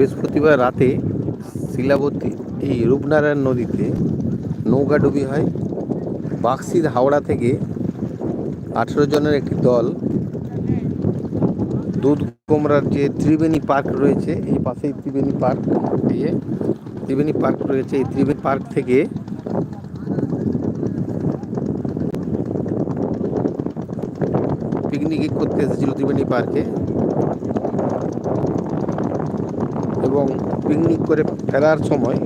বৃহস্পতিবার রাতে শিলাবতী এই রূপনারায়ণ নদীতে নৌকাডুবি হয়। বাক্সির হাওড়া থেকে আঠেরো জনের একটি দল দুধ কোমরার যে ত্রিবেণী পার্ক রয়েছে, এই পাশেই ত্রিবেণী পার্ক দিয়ে ত্রিবেণী পার্ক রয়েছে। এই ত্রিবেণী পার্ক থেকে পিকনিক করতে এসেছিল ত্রিবেণী পার্কে। এবং পিকনিক করে ফেরার সময়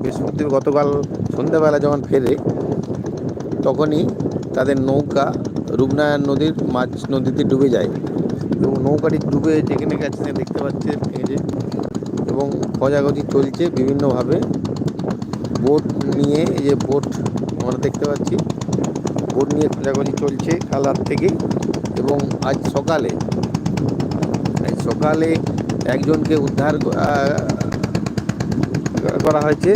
বৃহস্পতি গতকাল সন্ধ্যাবেলা যখন ফেরে, তখনই তাদের নৌকা রূপনারায়ণ নদীর মাছ নদীতে ডুবে যায়। এবং নৌকাটি ডুবে যেখানে গেছে দেখতে পাচ্ছেন এই এবং খোঁজাখুঁজি চলছে বিভিন্নভাবে। বোট নিয়ে, এই যে বোট আমরা দেখতে পাচ্ছি, বোট নিয়ে খোঁজাখুঁজি চলছে কাল থেকে এবং আজ সকালে আজ সকালে একজনকে উদ্ধার করা হয়েছে।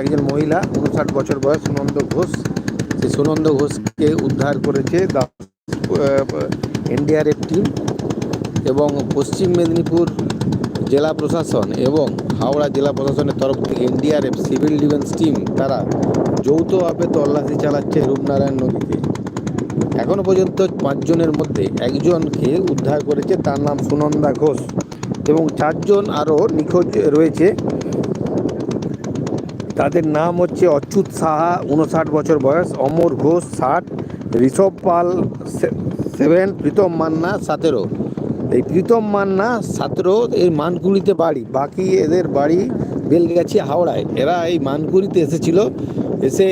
একজন মহিলা, উনষাট বছর বয়স, সুনন্দ ঘোষ। সেই সুনন্দ ঘোষকে উদ্ধার করেছে এনডিআরএফ টিম এবং পশ্চিম মেদিনীপুর জেলা প্রশাসন এবং হাওড়া জেলা প্রশাসনের তরফ থেকে এনডিআরএফ সিভিল ডিফেন্স টিম, তারা যৌথভাবে তল্লাশি চালাচ্ছে রূপনারায়ণ নদীতে। এখনও পর্যন্ত পাঁচজনের মধ্যে একজনকে উদ্ধার করেছে, তার নাম সুনন্দা ঘোষ। এবং চারজন আরও নিখোঁজ রয়েছে। তাদের নাম হচ্ছে অচ্যুত সাহা, উনষাট বছর বয়স, অমর ঘোষ, ষাট, ঋষভ পাল সেভেন, প্রীতম মান্না, সতেরো। এই প্রীতম মান্না, সতেরো, এই মানকুড়িতে বাড়ি। বাকি এদের বাড়ি বেলগাছি, হাওড়ায়। এরা এই মানকুড়িতে এসেছিল। এসে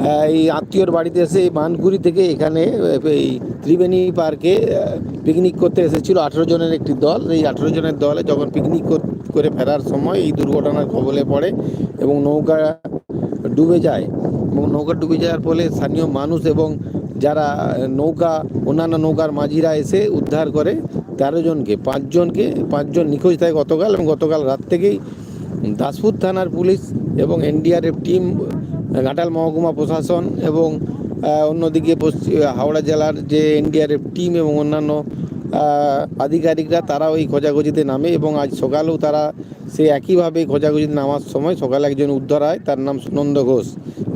এই আত্মীয়র বাড়িতে এসে এই মানকুড়ি থেকে এখানে, এই ত্রিবেণী পার্কে পিকনিক করতে এসেছিল আঠেরো জনের একটি দল। এই আঠেরো জনের দলে যখন পিকনিক করে ফেরার সময় এই দুর্ঘটনার কবলে পড়ে এবং নৌকা ডুবে যায়। এবং নৌকা ডুবে যাওয়ার ফলে স্থানীয় মানুষ এবং যারা নৌকা, অন্যান্য নৌকার মাঝিরা এসে উদ্ধার করে, তেরো জনকে পাঁচজনকে পাঁচজন নিখোঁজ থাকে গতকাল এবং গতকাল রাত থেকেই দাসপুর থানার পুলিশ এবং এনডিআরএফ টিম ঘাটাল মহকুমা প্রশাসন এবং অন্যদিকে পশ্চিম হাওড়া জেলার যে এনডিআরএফ টিম এবং অন্যান্য আধিকারিকরা তারাও এই খোঁজাখুঁজিতে নামে এবং আজ সকালেও তারা সে একইভাবে খোঁজাখুঁজিতে নামার সময় সকালে একজন উদ্ধার হয়, তার নাম সুনন্দ ঘোষ।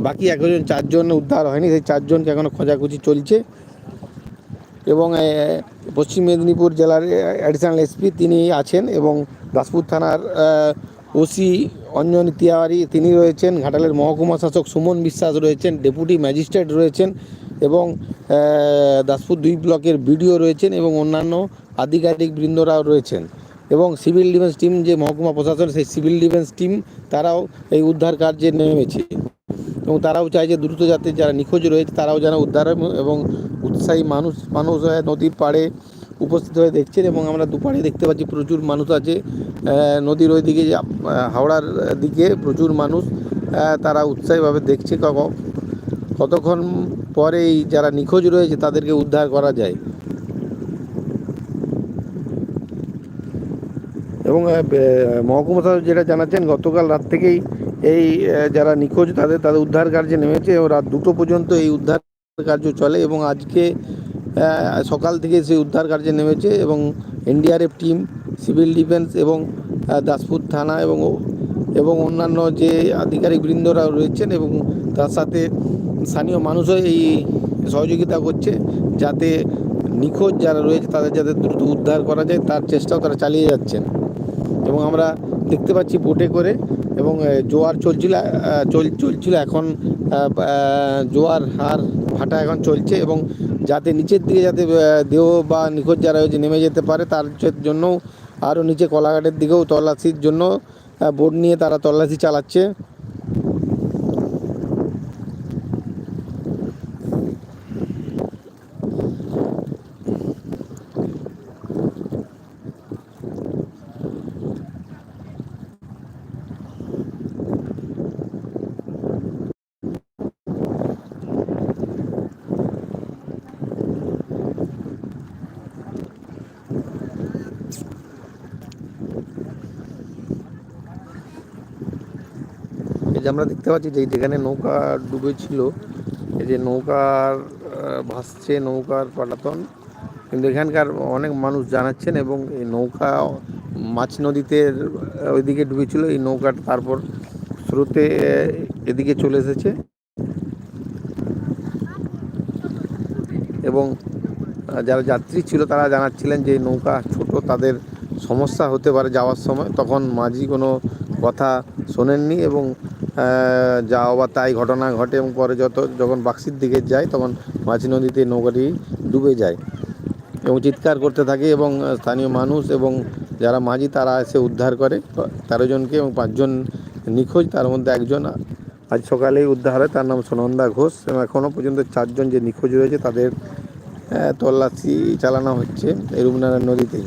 বাকি একজন চারজন উদ্ধার হয়নি, সেই চারজনকে এখনও খোঁজাখুঁজি চলছে। এবং পশ্চিম মেদিনীপুর জেলার অ্যাডিশনাল এসপি তিনি আছেন এবং দাসপুর থানার ওসি অঞ্জন তিওয়ারি, তিনি রয়েছেন ঘাটালের মহকুমা শাসক সুমন বিশ্বাস রয়েছেন, ডেপুটি ম্যাজিস্ট্রেট রয়েছেন এবং দাসপুর দুই ব্লকের বিডিও রয়েছেন এবং অন্যান্য আধিকারিক বৃন্দরাও রয়েছেন। এবং সিভিল ডিফেন্স টিম যে মহকুমা প্রশাসন, সেই সিভিল ডিফেন্স টিম তারাও এই উদ্ধার কার্যে নেমেছে। এবং তারাও চায় যে দ্রুত যাতে যারা নিখোঁজ রয়েছে, তারাও যেন উদ্ধার এবং উৎসাহী মানুষ মানুষ হয়ে নদীর পাড়ে উপস্থিত হয়ে দেখছেন এবং আমরা দুপাড়ে দেখতে পাচ্ছি প্রচুর মানুষ আছে। নদীর ওই দিকে হাওড়ার দিকে প্রচুর মানুষ তারা উৎসাহীভাবে দেখছে কতক্ষণ পরে এই যারা নিখোঁজ রয়েছে তাদেরকে উদ্ধার করা যায়। এবং মহকুমা যেটা জানাচ্ছেন, গতকাল রাত থেকেই এই যারা নিখোঁজ তাদের তাদের উদ্ধার কার্যে নেমেছে এবং রাত দুটো পর্যন্ত এই উদ্ধার কার্য চলে এবং আজকে সকাল থেকে সেই উদ্ধার কার্যে নেমেছে এবং এনডিআরএফ টিম, সিভিল ডিফেন্স এবং দাসপুর থানা এবং এবং অন্যান্য যে আধিকারিক বৃন্দরা রয়েছেন এবং তার সাথে স্থানীয় মানুষও এই সহযোগিতা করছে যাতে নিখোঁজ যারা রয়েছে তাদের যাতে দ্রুত উদ্ধার করা যায়, তার চেষ্টাও তারা চালিয়ে যাচ্ছেন। এবং আমরা দেখতে পাচ্ছি বোটে করে এবং জোয়ার চলছিল চল, চলছিল এখন জোয়ার হার ভাটা এখন চলছে এবং যাতে নিচের দিকে যাতে দেহ বা নিখোঁজ যারা হয়েছে নেমে যেতে পারে, তার জন্যও জন্য আরও নিচে কলাঘাটের দিকেও তল্লাশির জন্য বোর্ড নিয়ে তারা তল্লাশি চালাচ্ছে। আমরা দেখতে পাচ্ছি যে যেখানে নৌকা ডুবেছিল এই যে নৌকার ভাসছে নৌকার পাটাতন কিন্তু এখানকার অনেক মানুষ জানাচ্ছেন এবং এই নৌকা মাছ নদীতে ওইদিকে ডুবেছিল, এই নৌকাটা তারপর স্রোতে এদিকে চলে এসেছে। এবং যারা যাত্রী ছিল তারা জানাচ্ছিলেন যে নৌকা ছোট, তাদের সমস্যা হতে পারে যাওয়ার সময়। তখন মাঝি কোনো কথা শোনেননি এবং আহ, যা অবা তাই ঘটনা ঘটে এবং পরে যত যখন বাক্সির দিকে যায় তখন মাঝি নদীতে নৌকাটি ডুবে যায়। এবং চিৎকার করতে থাকে এবং স্থানীয় মানুষ এবং যারা মাঝি তারা এসে উদ্ধার করে। তেরো জনকে এবং পাঁচজন নিখোঁজ তার মধ্যে একজন আজ সকালেই উদ্ধার হয়। তার নাম সুনন্দা ঘোষ এবং এখনও পর্যন্ত চারজন যে নিখোঁজ রয়েছে তাদের তল্লাশি চালানো হচ্ছে এই রূপনারায়ণ নদীতেই।